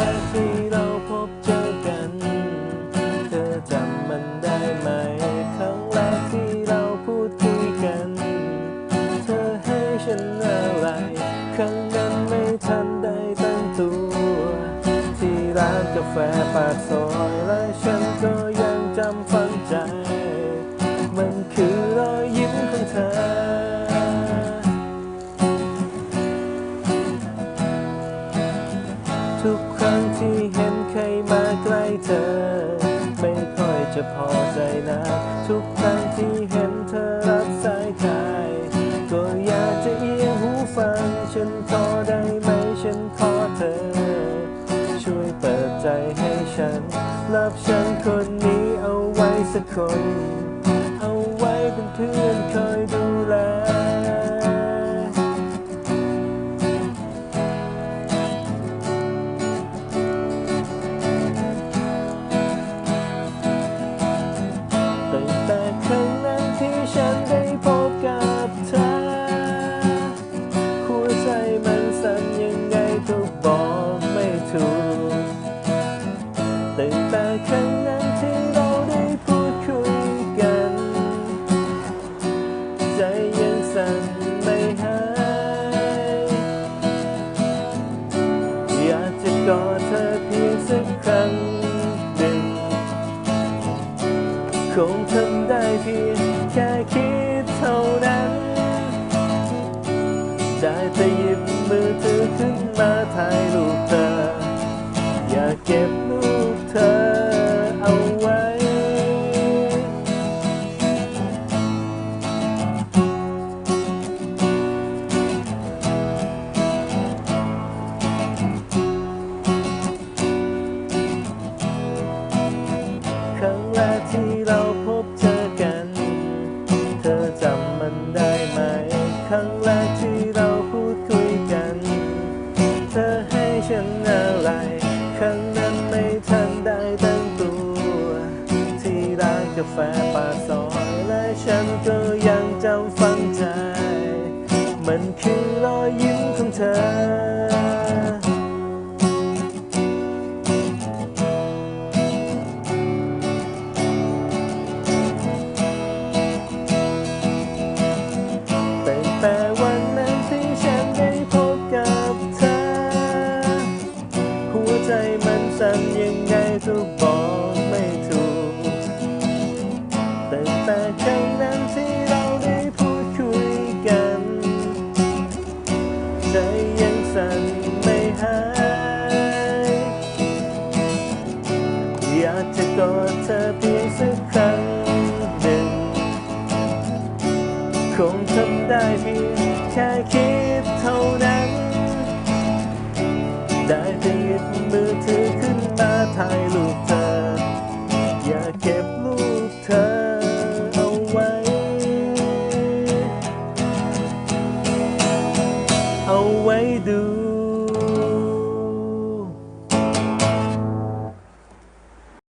แรกที่เราพบเจอกัน เธอจำมันได้ไหม ครั้งแรกที่เราพูดคุยกัน เธอให้ฉันอะไร ครั้งนั้นไม่ทันได้ตั้งตัว ที่ร้านกาแฟปากซอยและฉันก็ยังจำฝังใจ มันคือรอยยิ้มของเธอทุก นะทุกครั้งที่เห็นเธอรับสายใครก็อยากจะเอียงหูฟัง ฉันขอได้ไหมฉันขอเธอ ช่วยเปิดใจให้ฉัน รับฉันคนนี้เอาไว้สักคน เอาไว้เป็นเพื่อนคอยดูแล งทำได้เพียงแค่คิดเท่านั้น ได้แต่หยิบมือถือขึ้นมาถ่ายรูปเธอ อยากเก็บรูปเธอ อจำมันได้ไหม ครั้งแรกที่เราพูดคุยกัน เธอให้ฉันอะไร ครั้งนั้นไม่ทันได้ตั้งตัว ที่ร้านกาแฟปากซอยและฉันก็ยังจำฝังใจ มันคือ ใจมันสั่นยังไงก็บอกไม่ถูกแต่แต่ครั้งนั้นที่เราได้พูดคุยกัน ใจยังสั่นไม่หาย อยากจะกอดเธอเพียงสัก away do